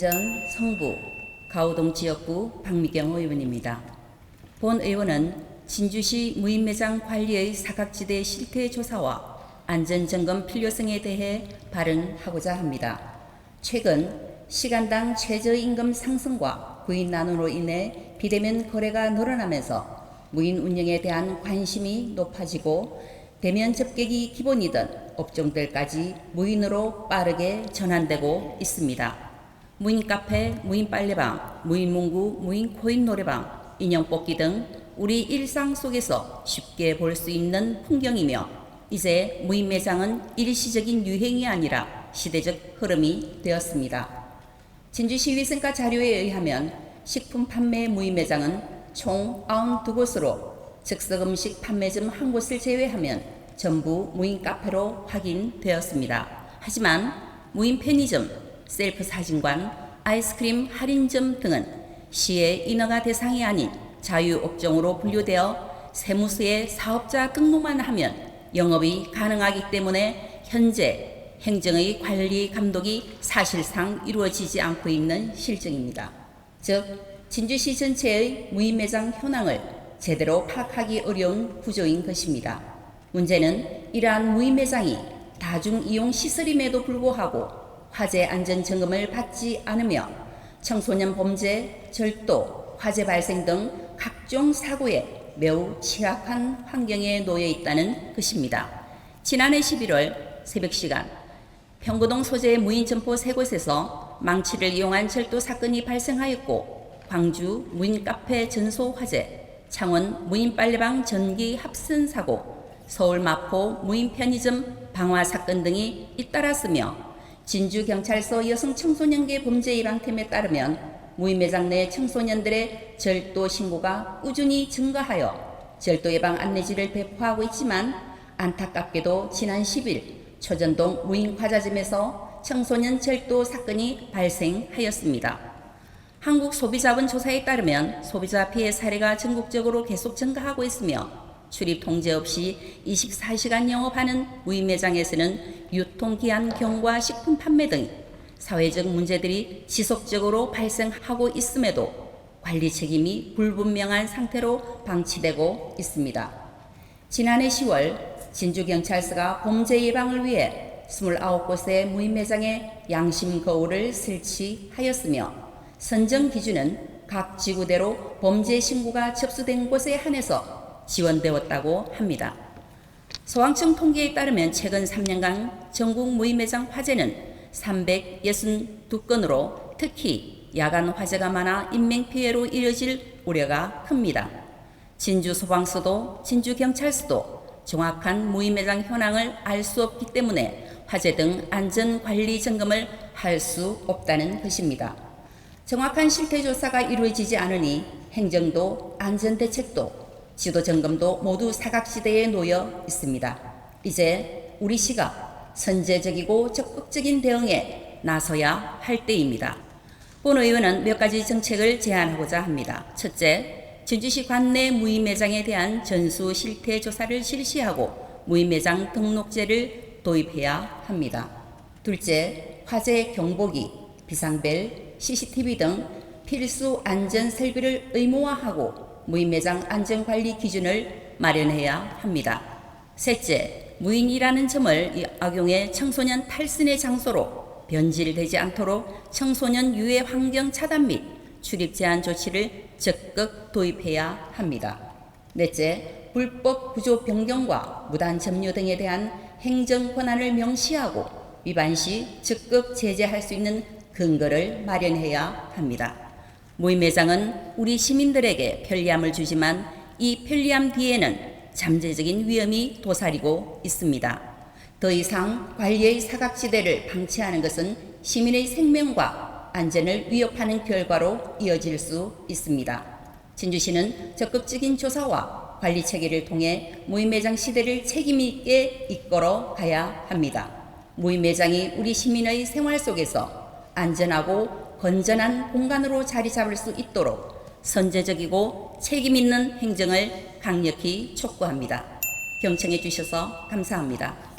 전 성부 가오동 지역구 박미경 의원입니다. 본 의원은 진주시 무인매장 관리의 사각지대 실태 조사와 안전점검 필요성에 대해 발언하고자 합니다. 최근 시간당 최저임금 상승과 구인 난원으로 인해 비대면 거래가 늘어나면서 무인 운영에 대한 관심이 높아지고 대면 접객이 기본이던 업종들까지 무인으로 빠르게 전환되고 있습니다. 무인 카페, 무인 빨래방, 무인 문구, 무인 코인 노래방, 인형 뽑기 등 우리 일상 속에서 쉽게 볼 수 있는 풍경이며 이제 무인 매장은 일시적인 유행이 아니라 시대적 흐름이 되었습니다. 진주시 위생과 자료에 의하면 식품 판매 무인 매장은 총 92곳으로 즉석 음식 판매점 한 곳을 제외하면 전부 무인 카페로 확인되었습니다. 하지만 무인 편의점, 셀프 사진관, 아이스크림 할인점 등은 시의 인허가 대상이 아닌 자유업종으로 분류되어 세무서에 사업자 등록만 하면 영업이 가능하기 때문에 현재 행정의 관리 감독이 사실상 이루어지지 않고 있는 실정입니다. 즉, 진주시 전체의 무인 매장 현황을 제대로 파악하기 어려운 구조인 것입니다. 문제는 이러한 무인 매장이 다중 이용 시설임에도 불구하고 화재 안전 점검을 받지 않으며 청소년 범죄, 절도, 화재 발생 등 각종 사고에 매우 취약한 환경에 놓여 있다는 것입니다. 지난해 11월 새벽 시간 평고동 소재의 무인 점포 세 곳에서 망치를 이용한 절도 사건이 발생하였고 광주 무인 카페 전소 화재, 창원 무인 빨래방 전기 합선 사고, 서울 마포 무인 편의점 방화 사건 등이 잇따랐으며 진주경찰서 여성 청소년계 범죄 예방팀에 따르면 무인 매장 내 청소년들의 절도 신고가 꾸준히 증가하여 절도 예방 안내지를 배포하고 있지만 안타깝게도 지난 10일 초전동 무인 과자점에서 청소년 절도 사건이 발생하였습니다. 한국 소비자원 조사에 따르면 소비자 피해 사례가 전국적으로 계속 증가하고 있으며 출입 통제 없이 24시간 영업하는 무인 매장에서는 유통기한 경과 식품 판매 등 사회적 문제들이 지속적으로 발생하고 있음에도 관리 책임이 불분명한 상태로 방치되고 있습니다. 지난해 10월 진주경찰서가 범죄 예방을 위해 29곳의 무인 매장에 양심 거울을 설치하였으며 선정 기준은 각 지구대로 범죄 신고가 접수된 곳에 한해서 지원되었다고 합니다. 소방청 통계에 따르면 최근 3년간 전국 무인매장 화재는 362건으로 특히 야간 화재가 많아 인명피해로 이어질 우려가 큽니다. 진주 소방서도 진주 경찰서도 정확한 무인매장 현황을 알 수 없기 때문에 화재 등 안전 관리 점검을 할 수 없다는 것입니다. 정확한 실태 조사가 이루어지지 않으니 행정도 안전 대책도 지도 점검도 모두 사각지대에 놓여 있습니다. 이제 우리 시가 선제적이고 적극적인 대응에 나서야 할 때입니다. 본 의원은 몇 가지 정책을 제안하고자 합니다. 첫째, 진주시 관내 무인 매장에 대한 전수 실태 조사를 실시하고 무인 매장 등록제를 도입해야 합니다. 둘째, 화재 경보기, 비상벨, CCTV 등 필수 안전 설비를 의무화하고 무인 매장 안전 관리 기준을 마련해야 합니다. 셋째, 무인이라는 점을 악용해 청소년 탈선의 장소로 변질되지 않도록 청소년 유해 환경 차단 및 출입 제한 조치를 적극 도입해야 합니다. 넷째, 불법 구조 변경과 무단 점유 등에 대한 행정 권한을 명시하고 위반 시 적극 제재할 수 있는 근거를 마련해야 합니다. 무인 매장은 우리 시민들에게 편리함을 주지만 이 편리함 뒤에는 잠재적인 위험이 도사리고 있습니다. 더 이상 관리의 사각지대를 방치하는 것은 시민의 생명과 안전을 위협하는 결과로 이어질 수 있습니다. 진주시는 적극적인 조사와 관리 체계를 통해 무인 매장 시대를 책임 있게 이끌어 가야 합니다. 무인 매장이 우리 시민의 생활 속에서 안전하고 건전한 공간으로 자리 잡을 수 있도록 선제적이고 책임 있는 행정을 강력히 촉구합니다. 경청해 주셔서 감사합니다.